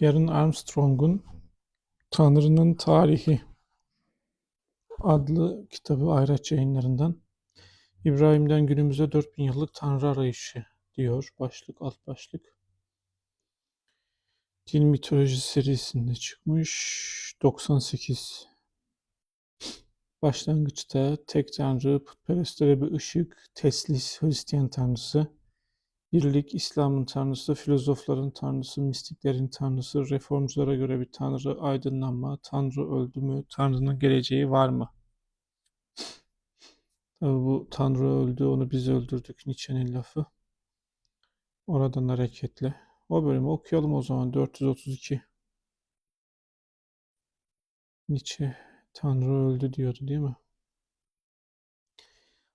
Karen Armstrong'un Tanrı'nın Tarihi adlı kitabı Ayraç Yayınları'ndan İbrahim'den günümüze 4000 yıllık Tanrı arayışı diyor başlık alt başlık. Din mitoloji serisinde çıkmış 98. Başlangıçta tek tanrı, putperestlere bir ışık, teslis, Hristiyan tanrısı, birlik, İslam'ın tanrısı, filozofların tanrısı, mistiklerin tanrısı, reformculara göre bir tanrı, aydınlanma, tanrı öldü mü, tanrının geleceği var mı? Tabi bu tanrı öldü, onu biz öldürdük Nietzsche'nin lafı. Oradan hareketle. O bölümü okuyalım o zaman 432. Nietzsche Tanrı öldü diyordu değil mi?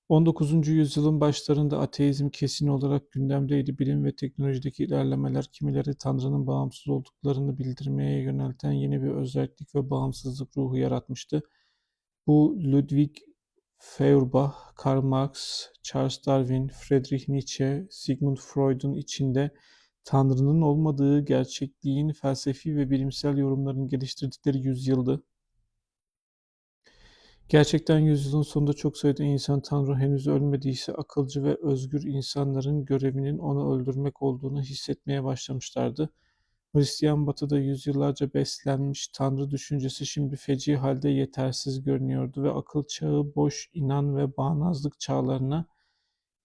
19. yüzyılın başlarında ateizm kesin olarak gündemdeydi. Bilim ve teknolojideki ilerlemeler kimileri Tanrı'nın bağımsız olduklarını bildirmeye yönelten yeni bir özellik ve bağımsızlık ruhu yaratmıştı. Bu Ludwig Feuerbach, Karl Marx, Charles Darwin, Friedrich Nietzsche, Sigmund Freud'un içinde Tanrı'nın olmadığı gerçekliğin felsefi ve bilimsel yorumlarını geliştirdikleri yüzyıldı. Gerçekten yüzyılın sonunda çok sayıda insan Tanrı henüz ölmediyse akılcı ve özgür insanların görevinin onu öldürmek olduğunu hissetmeye başlamışlardı. Hristiyan batıda yüzyıllarca beslenmiş Tanrı düşüncesi şimdi feci halde yetersiz görünüyordu ve akıl çağı boş inan ve bağnazlık çağlarına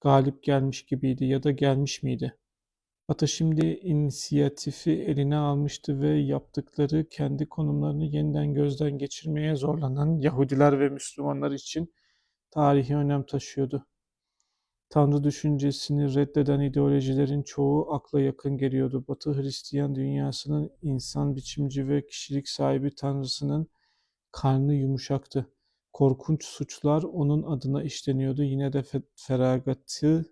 galip gelmiş gibiydi ya da gelmiş miydi? Batı şimdi inisiyatifi eline almıştı ve yaptıkları kendi konumlarını yeniden gözden geçirmeye zorlanan Yahudiler ve Müslümanlar için tarihi önem taşıyordu. Tanrı düşüncesini reddeden ideolojilerin çoğu akla yakın geliyordu. Batı Hristiyan dünyasının insan biçimci ve kişilik sahibi Tanrısının karnı yumuşaktı. Korkunç suçlar onun adına işleniyordu. Yine de feragatı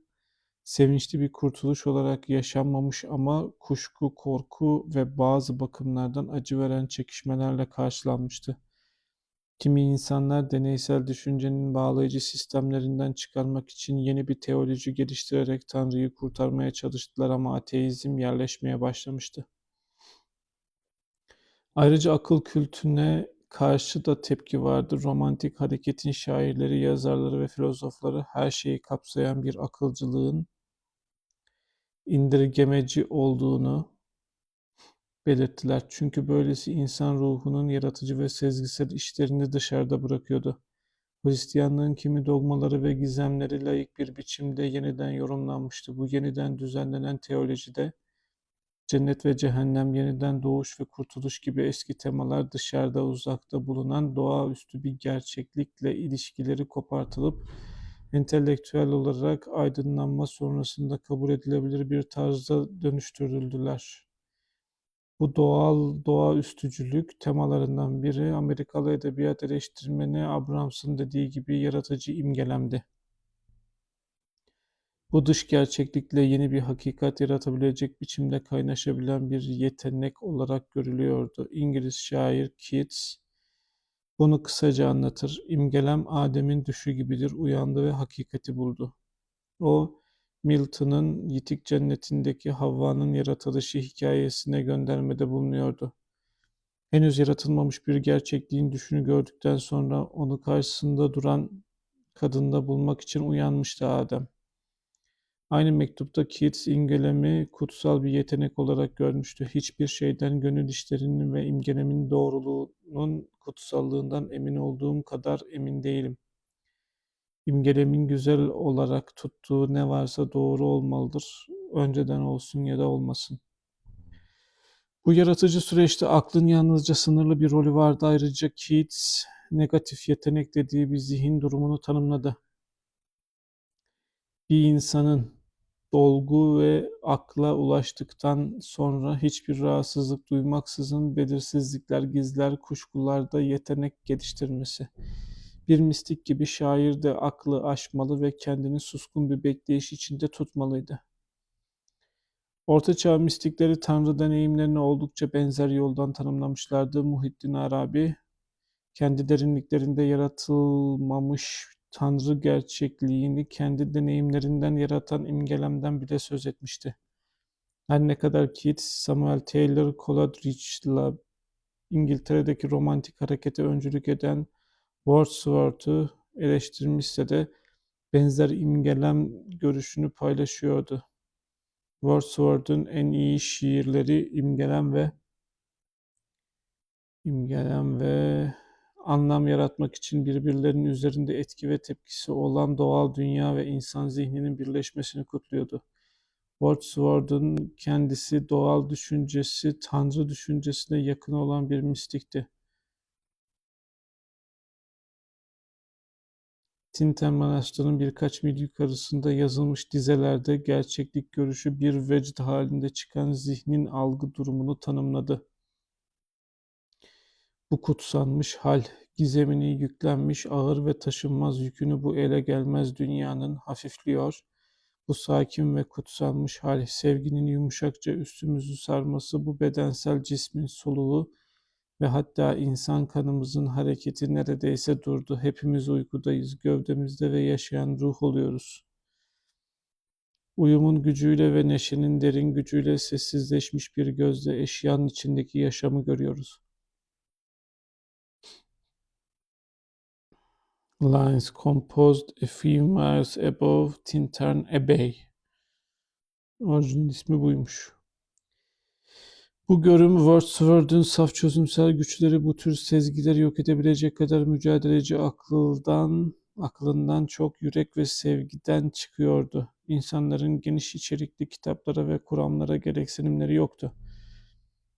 sevinçli bir kurtuluş olarak yaşanmamış ama kuşku, korku ve bazı bakımlardan acı veren çekişmelerle karşılanmıştı. Kimi insanlar deneysel düşüncenin bağlayıcı sistemlerinden çıkarmak için yeni bir teoloji geliştirerek Tanrı'yı kurtarmaya çalıştılar ama ateizm yerleşmeye başlamıştı. Ayrıca akıl kültüne karşı da tepki vardı. Romantik hareketin şairleri, yazarları ve filozofları her şeyi kapsayan bir akılcılığın indirgemeci olduğunu belirttiler. Çünkü böylesi insan ruhunun yaratıcı ve sezgisel işlerini dışarıda bırakıyordu. Hristiyanlığın kimi dogmaları ve gizemleri layık bir biçimde yeniden yorumlanmıştı. Bu yeniden düzenlenen teolojide cennet ve cehennem, yeniden doğuş ve kurtuluş gibi eski temalar dışarıda uzakta bulunan doğaüstü bir gerçeklikle ilişkileri kopartılıp entelektüel olarak aydınlanma sonrasında kabul edilebilir bir tarzda dönüştürüldüler. Bu doğal doğaüstücülük temalarından biri Amerikalı edebiyat eleştirmeni Abrams'ın dediği gibi yaratıcı imgelemdi. Bu dış gerçeklikle yeni bir hakikat yaratabilecek biçimde kaynaşabilen bir yetenek olarak görülüyordu. İngiliz şair Keats bunu kısaca anlatır. İmgelem Adem'in düşü gibidir. Uyandı ve hakikati buldu. O, Milton'ın Yitik Cenneti'ndeki Havva'nın yaratılışı hikayesine göndermede bulunuyordu. Henüz yaratılmamış bir gerçekliğin düşünü gördükten sonra onu karşısında duran kadında bulmak için uyanmıştı Adem. Aynı mektupta Keats imgelemi kutsal bir yetenek olarak görmüştü. Hiçbir şeyden gönül işlerinin ve imgelemin doğruluğunun kutsallığından emin olduğum kadar emin değilim. İmgelemin güzel olarak tuttuğu ne varsa doğru olmalıdır. Önceden olsun ya da olmasın. Bu yaratıcı süreçte aklın yalnızca sınırlı bir rolü vardı. Ayrıca Keats negatif yetenek dediği bir zihin durumunu tanımladı. Bir insanın dolgu ve akla ulaştıktan sonra hiçbir rahatsızlık duymaksızın belirsizlikler, gizler, kuşkularda yetenek geliştirmesi. Bir mistik gibi şair de aklı aşmalı ve kendini suskun bir bekleyiş içinde tutmalıydı. Ortaçağ mistikleri tanrı deneyimlerini oldukça benzer yoldan tanımlamışlardı. Muhittin Arabi, kendi derinliklerinde yaratılmamış Tanrı gerçekliğini kendi deneyimlerinden yaratan imgelemden bile söz etmişti. Her ne kadar Keats, Samuel Taylor Coleridge'la İngiltere'deki romantik harekete öncülük eden Wordsworth'u eleştirmişse de benzer imgelem görüşünü paylaşıyordu. Wordsworth'un en iyi şiirleri imgelem ve imgelem ve anlam yaratmak için birbirlerinin üzerinde etki ve tepkisi olan doğal dünya ve insan zihninin birleşmesini kutluyordu. Wordsworth'un kendisi doğal düşüncesi, tanrı düşüncesine yakın olan bir mistikti. Tinten Manastır'ın birkaç mil yukarısında yazılmış dizelerde gerçeklik görüşü bir vecd halinde çıkan zihnin algı durumunu tanımladı. Bu kutsanmış hal, gizemini yüklenmiş ağır ve taşınmaz yükünü bu ele gelmez dünyanın hafifliyor. Bu sakin ve kutsanmış hal, sevginin yumuşakça üstümüzü sarması, bu bedensel cismin soluğu ve hatta insan kanımızın hareketi neredeyse durdu. Hepimiz uykudayız, gövdemizde ve yaşayan ruh oluyoruz. Uyumun gücüyle ve neşenin derin gücüyle sessizleşmiş bir gözle eşyanın içindeki yaşamı görüyoruz. Lines composed a few miles above Tintern Abbey. Orijinal ismi buymuş. Bu görüm Wordsworth'un saf çözümsel güçleri bu tür sezgileri yok edebilecek kadar mücadeleci akıldan, aklından çok yürek ve sevgiden çıkıyordu. İnsanların geniş içerikli kitaplara ve kuramlara gereksinimleri yoktu.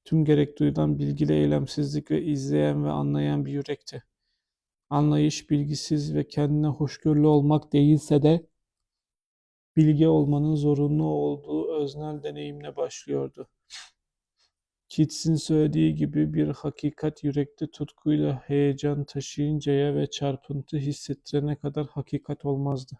Tüm gerek duyulan bilgili eylemsizlik ve izleyen ve anlayan bir yürekti. Anlayış bilgisiz ve kendine hoşgörülü olmak değilse de bilge olmanın zorunlu olduğu öznel deneyimle başlıyordu. Keats'in söylediği gibi bir hakikat yürekte tutkuyla heyecan taşıyıncaya ve çarpıntı hissettirene kadar hakikat olmazdı.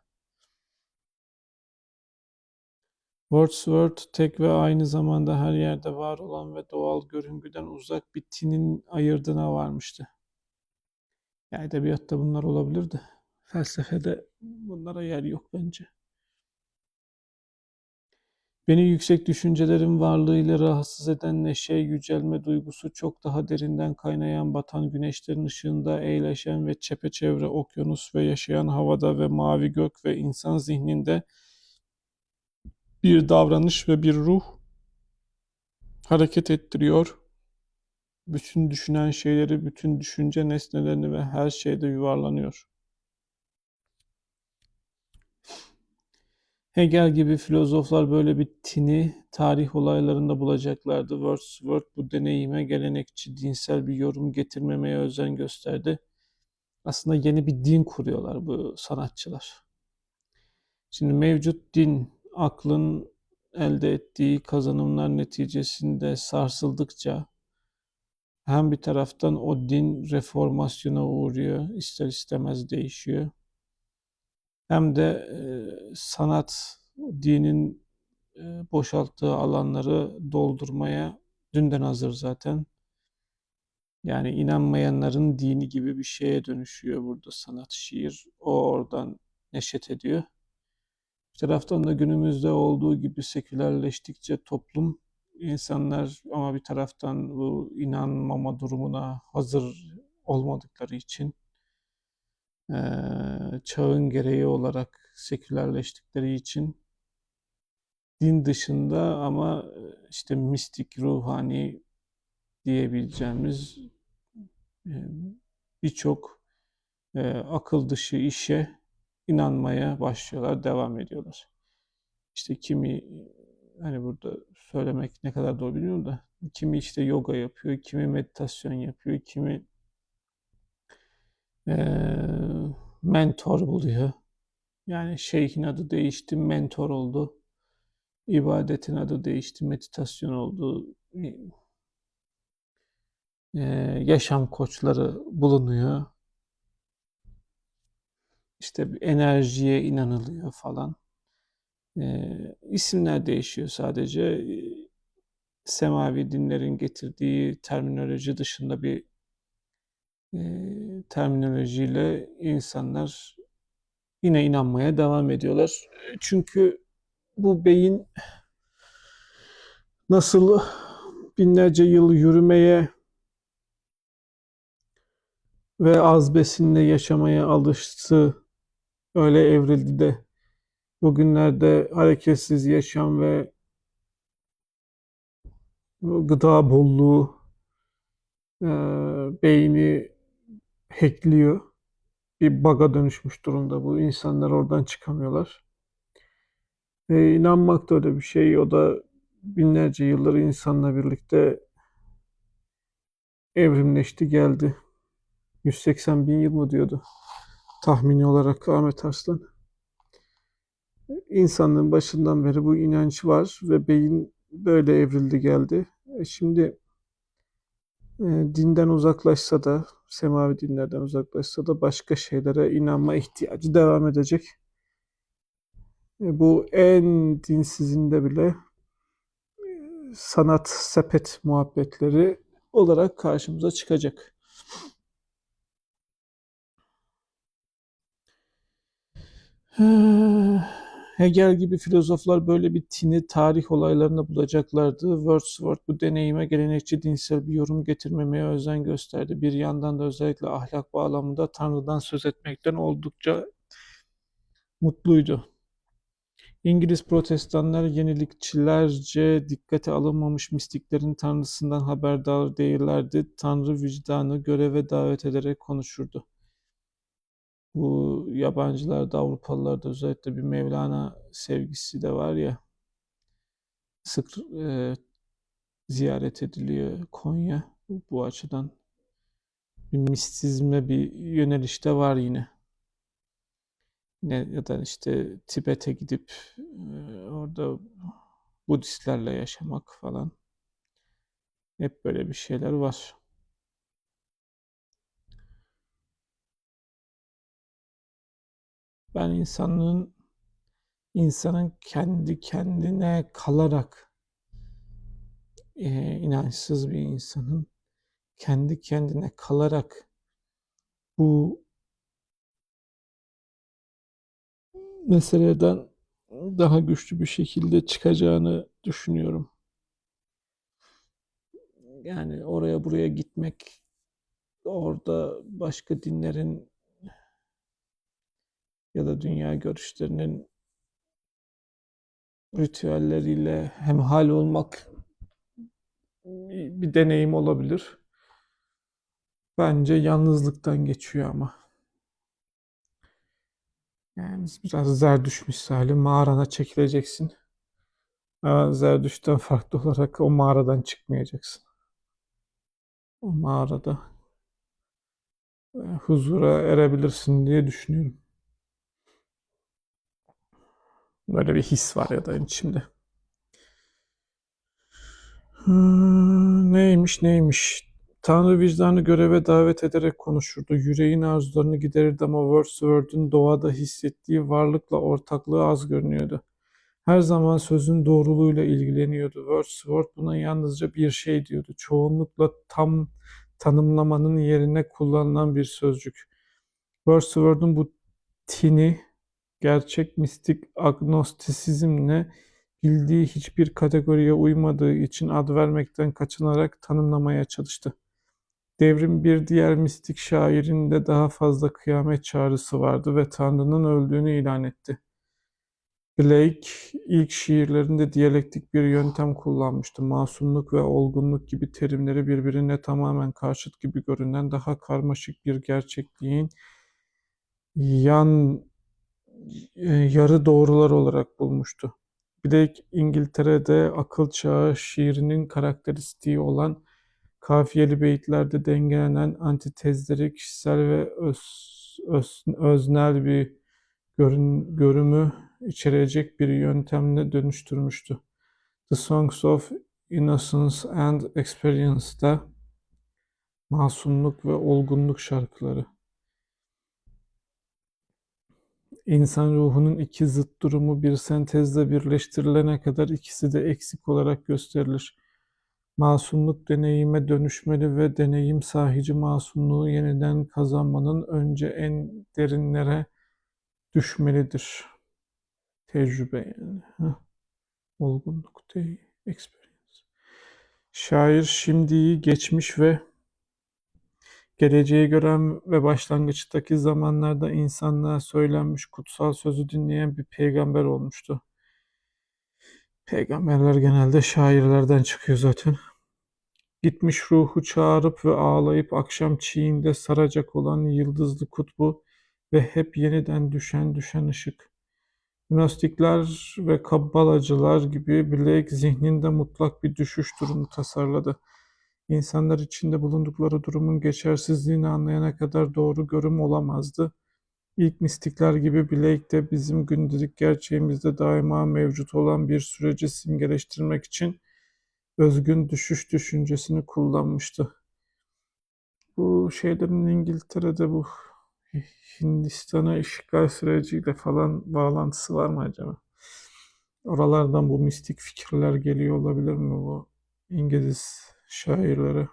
Wordsworth tek ve aynı zamanda her yerde var olan ve doğal görüngüden uzak bir tinin ayırdına varmıştı. Ya edebiyatta bunlar olabilirdi. Felsefede bunlara yer yok bence. Beni yüksek düşüncelerin varlığıyla rahatsız eden neşe, yücelme duygusu çok daha derinden kaynayan batan güneşlerin ışığında eğleşen ve çepeçevre okyanus ve yaşayan havada ve mavi gök ve insan zihninde bir davranış ve bir ruh hareket ettiriyor. Bütün düşünen şeyleri, bütün düşünce nesnelerini ve her şeyde yuvarlanıyor. Hegel gibi filozoflar böyle bir tini tarih olaylarında bulacaklardı. Wordsworth bu deneyime gelenekçi dinsel bir yorum getirmemeye özen gösterdi. Aslında yeni bir din kuruyorlar bu sanatçılar. Şimdi mevcut din aklın elde ettiği kazanımlar neticesinde sarsıldıkça hem bir taraftan o din reformasyona uğruyor, ister istemez değişiyor hem de sanat dinin boşalttığı alanları doldurmaya dünden hazır zaten. Yani inanmayanların dini gibi bir şeye dönüşüyor burada sanat, şiir. O oradan neşet ediyor. Bir taraftan da günümüzde olduğu gibi sekülerleştikçe toplum insanlar ama bir taraftan bu inanmama durumuna hazır olmadıkları için çağın gereği olarak sekülerleştikleri için din dışında ama işte mistik, ruhani diyebileceğimiz birçok akıl dışı işe inanmaya başlıyorlar, devam ediyorlar. İşte kimi hani burada söylemek ne kadar doğru bilmiyorum da kimi işte yoga yapıyor, kimi meditasyon yapıyor, kimi mentor buluyor. Yani şeyhin adı değişti, mentor oldu. İbadetin adı değişti, meditasyon oldu. Ee, yaşam koçları bulunuyor. İşte enerjiye inanılıyor falan. Ee, isimler değişiyor sadece. Semavi dinlerin getirdiği terminoloji dışında bir e, terminolojiyle insanlar yine inanmaya devam ediyorlar. Çünkü bu beyin nasıl binlerce yıl yürümeye ve az besinle yaşamaya alıştı, öyle evrildi de bugünlerde hareketsiz yaşam ve gıda bolluğu e, beyni hackliyor. Bir baga dönüşmüş durumda bu. İnsanlar oradan çıkamıyorlar. E, inanmak da öyle bir şey. O da binlerce yıllar insanla birlikte evrimleşti geldi. 180 bin yıl mı diyordu tahmini olarak Ahmet Arslan. İnsanlığın başından beri bu inanç var ve beyin böyle evrildi geldi. E şimdi e, dinden uzaklaşsa da, semavi dinlerden uzaklaşsa da başka şeylere inanma ihtiyacı devam edecek. E, bu en dinsizinde bile e, sanat sepet muhabbetleri olarak karşımıza çıkacak. Hegel gibi filozoflar böyle bir tini tarih olaylarında bulacaklardı. Wordsworth bu deneyime gelenekçi dinsel bir yorum getirmemeye özen gösterdi. Bir yandan da özellikle ahlak bağlamında Tanrı'dan söz etmekten oldukça mutluydu. İngiliz protestanlar yenilikçilerce dikkate alınmamış mistiklerin tanrısından haberdar değillerdi. Tanrı vicdanı göreve davet ederek konuşurdu. Bu yabancılarda, Avrupalılarda özellikle bir Mevlana sevgisi de var ya. Sık e, ziyaret ediliyor Konya bu, açıdan. Bir mistizme bir yöneliş de var yine. Ne, ya da işte Tibet'e gidip e, orada Budistlerle yaşamak falan. Hep böyle bir şeyler var. Ben insanın insanın kendi kendine kalarak e, inançsız bir insanın kendi kendine kalarak bu meseleden daha güçlü bir şekilde çıkacağını düşünüyorum. Yani oraya buraya gitmek, orada başka dinlerin ya da dünya görüşlerinin ritüelleriyle hemhal olmak bir deneyim olabilir. Bence yalnızlıktan geçiyor ama. Yani biraz zerdüş misali mağarana çekileceksin. Ama zerdüşten farklı olarak o mağaradan çıkmayacaksın. O mağarada e, huzura erebilirsin diye düşünüyorum. Böyle bir his var ya da içimde. Hmm, neymiş neymiş. Tanrı vicdanı göreve davet ederek konuşurdu. Yüreğin arzularını giderirdi ama Wordsworth'un doğada hissettiği varlıkla ortaklığı az görünüyordu. Her zaman sözün doğruluğuyla ilgileniyordu. Wordsworth buna yalnızca bir şey diyordu. Çoğunlukla tam tanımlamanın yerine kullanılan bir sözcük. Wordsworth'un bu tini gerçek mistik agnostisizmle bildiği hiçbir kategoriye uymadığı için ad vermekten kaçınarak tanımlamaya çalıştı. Devrin bir diğer mistik şairinde daha fazla kıyamet çağrısı vardı ve Tanrı'nın öldüğünü ilan etti. Blake ilk şiirlerinde diyalektik bir yöntem kullanmıştı. Masumluk ve olgunluk gibi terimleri birbirine tamamen karşıt gibi görünen daha karmaşık bir gerçekliğin yan yarı doğrular olarak bulmuştu. Blake İngiltere'de akıl çağı şiirinin karakteristiği olan kafiyeli beyitlerde dengelenen antitezleri kişisel ve öz, öz, öznel bir görün, görümü içerecek bir yöntemle dönüştürmüştü. The Songs of Innocence and Experience'da masumluk ve olgunluk şarkıları. İnsan ruhunun iki zıt durumu bir sentezle birleştirilene kadar ikisi de eksik olarak gösterilir. Masumluk deneyime dönüşmeli ve deneyim sahici masumluğu yeniden kazanmanın önce en derinlere düşmelidir. Tecrübe yani. Heh. Olgunluk değil, experience. Şair şimdiyi, geçmiş ve geleceği gören ve başlangıçtaki zamanlarda insanlığa söylenmiş kutsal sözü dinleyen bir peygamber olmuştu. Peygamberler genelde şairlerden çıkıyor zaten. Gitmiş ruhu çağırıp ve ağlayıp akşam çiğinde saracak olan yıldızlı kutbu ve hep yeniden düşen düşen ışık. Gnostikler ve kabbalacılar gibi Blake zihninde mutlak bir düşüş durumu tasarladı. İnsanlar içinde bulundukları durumun geçersizliğini anlayana kadar doğru görüm olamazdı. İlk mistikler gibi Blake de bizim gündelik gerçeğimizde daima mevcut olan bir süreci simgeleştirmek için özgün düşüş düşüncesini kullanmıştı. Bu şeylerin İngiltere'de bu Hindistan'a işgal süreciyle falan bağlantısı var mı acaba? Oralardan bu mistik fikirler geliyor olabilir mi bu İngiliz şairlere?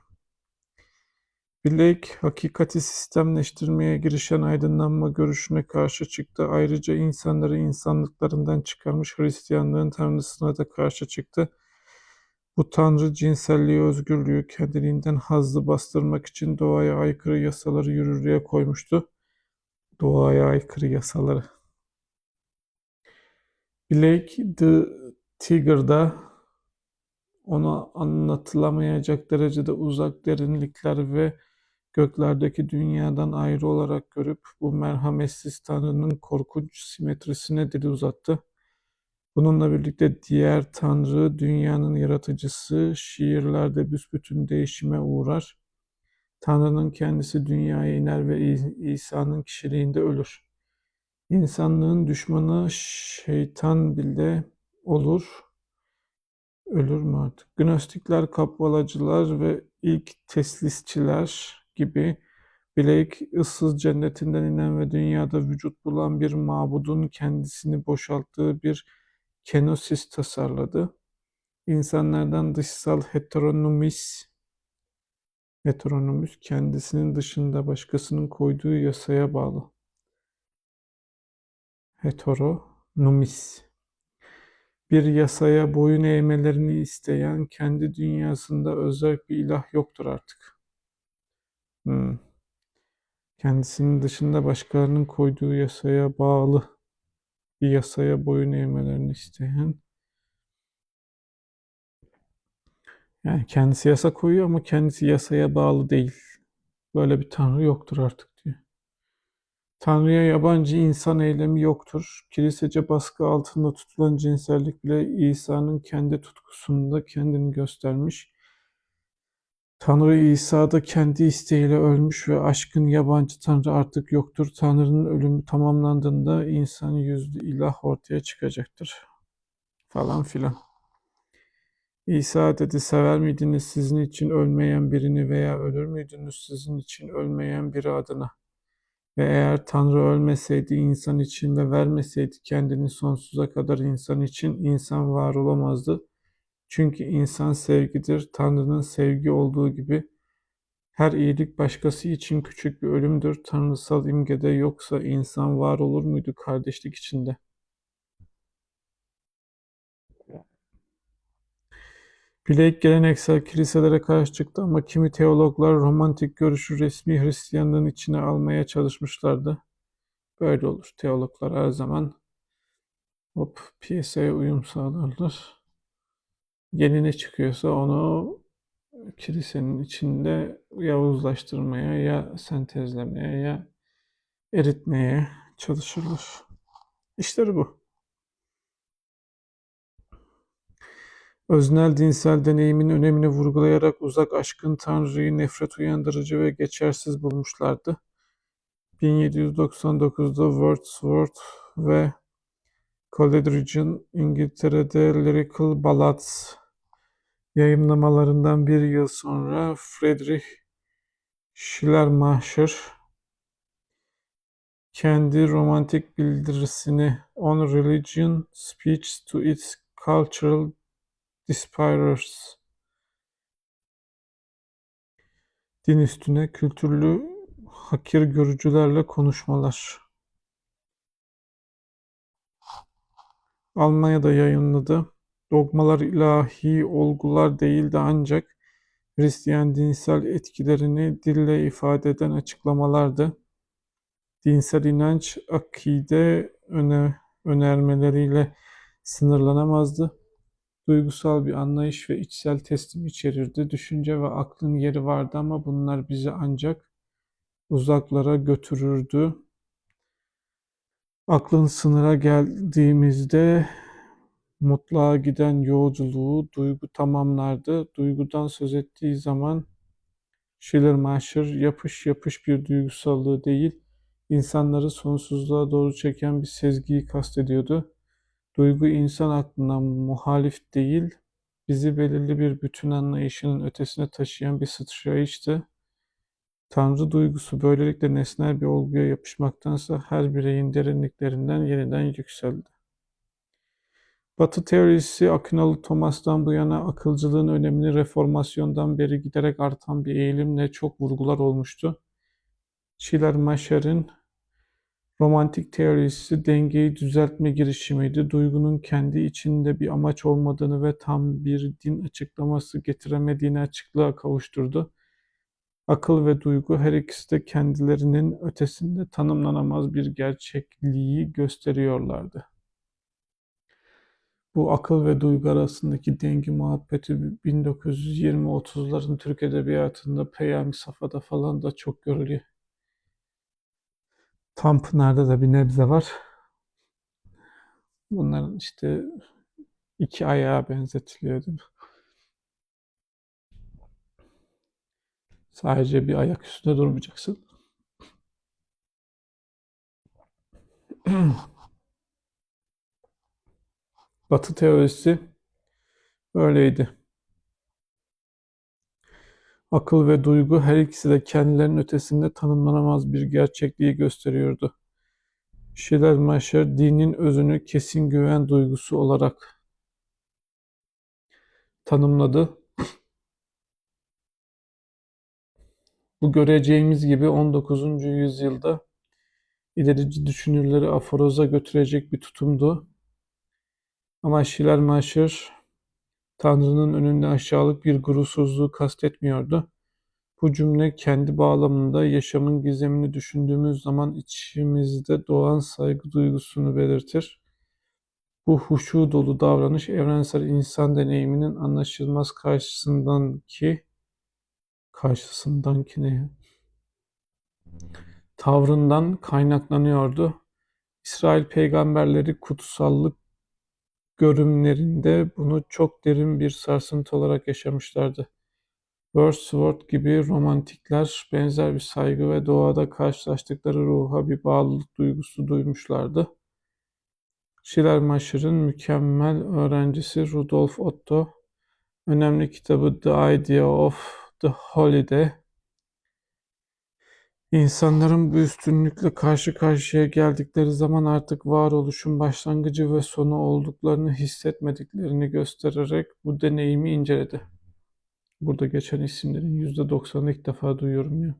Blake, hakikati sistemleştirmeye girişen aydınlanma görüşüne karşı çıktı. Ayrıca insanları insanlıklarından çıkarmış Hristiyanlığın tanrısına da karşı çıktı. Bu tanrı cinselliği, özgürlüğü, kendiliğinden hazzı bastırmak için doğaya aykırı yasaları yürürlüğe koymuştu. Doğaya aykırı yasaları. Blake The Tiger'da ona anlatılamayacak derecede uzak derinlikler ve göklerdeki dünyadan ayrı olarak görüp bu merhametsiz Tanrı'nın korkunç simetrisine dil uzattı. Bununla birlikte diğer Tanrı, dünyanın yaratıcısı, şiirlerde büsbütün değişime uğrar. Tanrı'nın kendisi dünyaya iner ve İsa'nın kişiliğinde ölür. İnsanlığın düşmanı şeytan bile olur. Ölür mü artık? Gnostikler, kabbalacılar ve ilk teslisçiler gibi Blake, ıssız cennetinden inen ve dünyada vücut bulan bir mabudun kendisini boşalttığı bir kenosis tasarladı. İnsanlardan dışsal heteronomis, heteronomis kendisinin dışında başkasının koyduğu yasaya bağlı. Heteronomis bir yasaya boyun eğmelerini isteyen kendi dünyasında özel bir ilah yoktur artık. Hmm. Kendisinin dışında başkalarının koyduğu yasaya bağlı bir yasaya boyun eğmelerini isteyen yani kendisi yasa koyuyor ama kendisi yasaya bağlı değil. Böyle bir tanrı yoktur artık. Tanrı'ya yabancı insan eylemi yoktur. Kilisece baskı altında tutulan cinsellik bile İsa'nın kendi tutkusunda kendini göstermiş. Tanrı İsa da kendi isteğiyle ölmüş ve aşkın yabancı Tanrı artık yoktur. Tanrı'nın ölümü tamamlandığında insan yüzlü ilah ortaya çıkacaktır. Falan filan. İsa dedi sever miydiniz sizin için ölmeyen birini veya ölür müydünüz sizin için ölmeyen biri adına? Ve eğer Tanrı ölmeseydi insan için ve vermeseydi kendini sonsuza kadar insan için insan var olamazdı. Çünkü insan sevgidir. Tanrı'nın sevgi olduğu gibi her iyilik başkası için küçük bir ölümdür. Tanrısal imgede yoksa insan var olur muydu kardeşlik içinde? Blake geleneksel kiliselere karşı çıktı ama kimi teologlar romantik görüşü resmi Hristiyanlığın içine almaya çalışmışlardı. Böyle olur. Teologlar her zaman hop piyasaya uyum sağlarlar. Yeni ne çıkıyorsa onu kilisenin içinde ya uzlaştırmaya ya sentezlemeye ya eritmeye çalışırlar. İşleri bu. Öznel dinsel deneyimin önemini vurgulayarak uzak aşkın Tanrı'yı nefret uyandırıcı ve geçersiz bulmuşlardı. 1799'da Wordsworth ve Coleridge'in İngiltere'de Lyrical Ballads yayımlamalarından bir yıl sonra Friedrich Schleiermacher kendi romantik bildirisini On Religion Speech to its Cultural Despierers Din üstüne kültürlü hakir görücülerle konuşmalar. Almanya'da yayınladı. Dogmalar ilahi olgular değildi ancak Hristiyan dinsel etkilerini dille ifade eden açıklamalardı. Dinsel inanç, akide öne, önermeleriyle sınırlanamazdı. Duygusal bir anlayış ve içsel teslim içerirdi. Düşünce ve aklın yeri vardı ama bunlar bizi ancak uzaklara götürürdü. Aklın sınıra geldiğimizde mutluğa giden yolculuğu duygu tamamlardı. Duygudan söz ettiği zaman Schleiermacher yapış yapış bir duygusallığı değil, insanları sonsuzluğa doğru çeken bir sezgiyi kastediyordu. Duygu insan aklına muhalif değil, bizi belirli bir bütün anlayışının ötesine taşıyan bir sıçrayıştı. Tanrı duygusu böylelikle nesnel bir olguya yapışmaktansa her bireyin derinliklerinden yeniden yükseldi. Batı teorisi Akinalı Thomas'tan bu yana akılcılığın önemini reformasyondan beri giderek artan bir eğilimle çok vurgular olmuştu. Schleiermacher'in romantik teorisi dengeyi düzeltme girişimiydi. Duygunun kendi içinde bir amaç olmadığını ve tam bir din açıklaması getiremediğini açıklığa kavuşturdu. Akıl ve duygu her ikisi de kendilerinin ötesinde tanımlanamaz bir gerçekliği gösteriyorlardı. Bu akıl ve duygu arasındaki denge muhabbeti 1920-30'ların Türk Edebiyatı'nda Peyami Safa'da falan da çok görülüyor. Tanpınar'da da bir nebze var. Bunların işte iki ayağa benzetiliyor değil mi? Sadece bir ayak üstünde durmayacaksın. Batı teorisi böyleydi. Akıl ve duygu her ikisi de kendilerinin ötesinde tanımlanamaz bir gerçekliği gösteriyordu. Schleiermacher dinin özünü kesin güven duygusu olarak tanımladı. Bu göreceğimiz gibi 19. yüzyılda ilerici düşünürleri aforoza götürecek bir tutumdu. Ama Schleiermacher Tanrı'nın önünde aşağılık bir gurursuzluğu kastetmiyordu. Bu cümle kendi bağlamında yaşamın gizemini düşündüğümüz zaman içimizde doğan saygı duygusunu belirtir. Bu huşu dolu davranış evrensel insan deneyiminin anlaşılmaz karşısından ki karşısından ki ne tavrından kaynaklanıyordu. İsrail peygamberleri kutsallık görümlerinde bunu çok derin bir sarsıntı olarak yaşamışlardı. Wordsworth gibi romantikler benzer bir saygı ve doğada karşılaştıkları ruha bir bağlılık duygusu duymuşlardı. Schleiermacher'ın mükemmel öğrencisi Rudolf Otto, önemli kitabı The Idea of the Holiday, İnsanların bu üstünlükle karşı karşıya geldikleri zaman artık varoluşun başlangıcı ve sonu olduklarını hissetmediklerini göstererek bu deneyimi inceledi. Burada geçen isimlerin %90'ını ilk defa duyuyorum ya.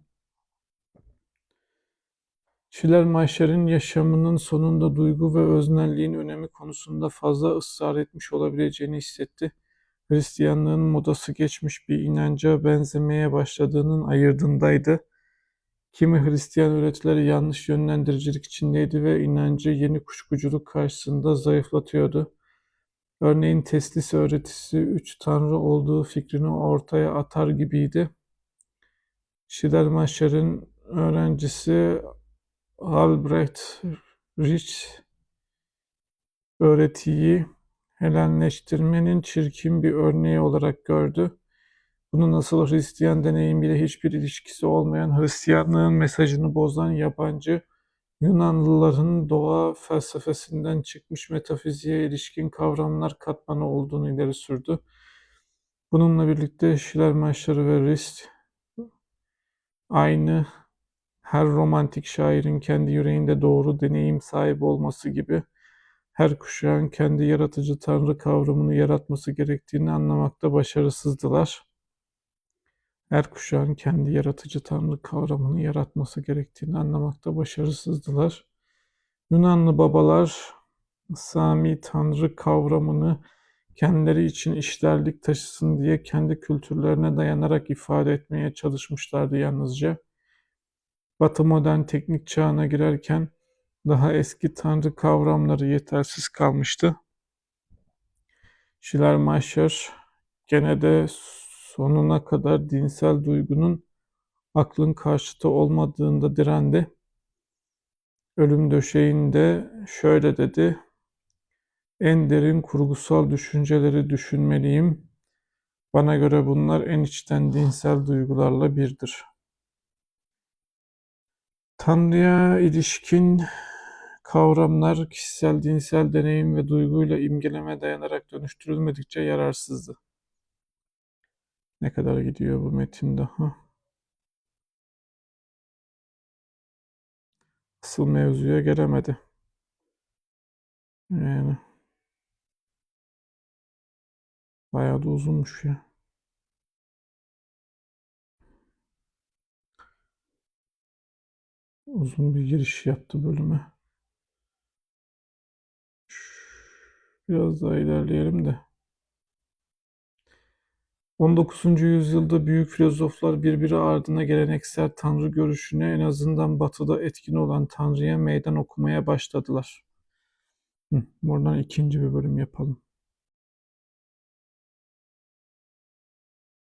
Schleiermacher'in yaşamının sonunda duygu ve öznelliğin önemi konusunda fazla ısrar etmiş olabileceğini hissetti. Hristiyanlığın modası geçmiş bir inanca benzemeye başladığının ayırdındaydı. Kimi Hristiyan öğretileri yanlış yönlendiricilik içindeydi ve inancı yeni kuşkuculuk karşısında zayıflatıyordu. Örneğin teslis öğretisi üç tanrı olduğu fikrini ortaya atar gibiydi. Schleiermacher'in öğrencisi Albrecht Rich öğretiyi Helenleştirmenin çirkin bir örneği olarak gördü. Bunu nasıl Hristiyan deneyimiyle hiçbir ilişkisi olmayan, Hristiyanlığın mesajını bozan yabancı Yunanlıların doğa felsefesinden çıkmış metafiziğe ilişkin kavramlar katmanı olduğunu ileri sürdü. Bununla birlikte Schleiermacher ve Rist aynı her romantik şairin kendi yüreğinde doğru deneyim sahibi olması gibi her kuşağın kendi yaratıcı tanrı kavramını yaratması gerektiğini anlamakta başarısızdılar. Her kuşağın kendi yaratıcı tanrı kavramını yaratması gerektiğini anlamakta başarısızdılar. Yunanlı babalar Sami tanrı kavramını kendileri için işlerlik taşısın diye kendi kültürlerine dayanarak ifade etmeye çalışmışlardı yalnızca. Batı modern teknik çağına girerken daha eski tanrı kavramları yetersiz kalmıştı. Schleiermacher gene de sonuna kadar dinsel duygunun aklın karşıtı olmadığında direndi. Ölüm döşeğinde şöyle dedi: En derin kurgusal düşünceleri düşünmeliyim. Bana göre bunlar en içten dinsel duygularla birdir. Tanrı'ya ilişkin kavramlar kişisel dinsel deneyim ve duyguyla imgeleme dayanarak dönüştürülmedikçe yararsızdı. Ne kadar gidiyor bu metin daha? Asıl mevzuya gelemedi. Yani bayağı da uzunmuş ya. Uzun bir giriş yaptı bölüme. Biraz daha ilerleyelim de. 19. yüzyılda büyük filozoflar birbiri ardına geleneksel tanrı görüşüne en azından batıda etkin olan tanrıya meydan okumaya başladılar. Hı, buradan ikinci bir bölüm yapalım.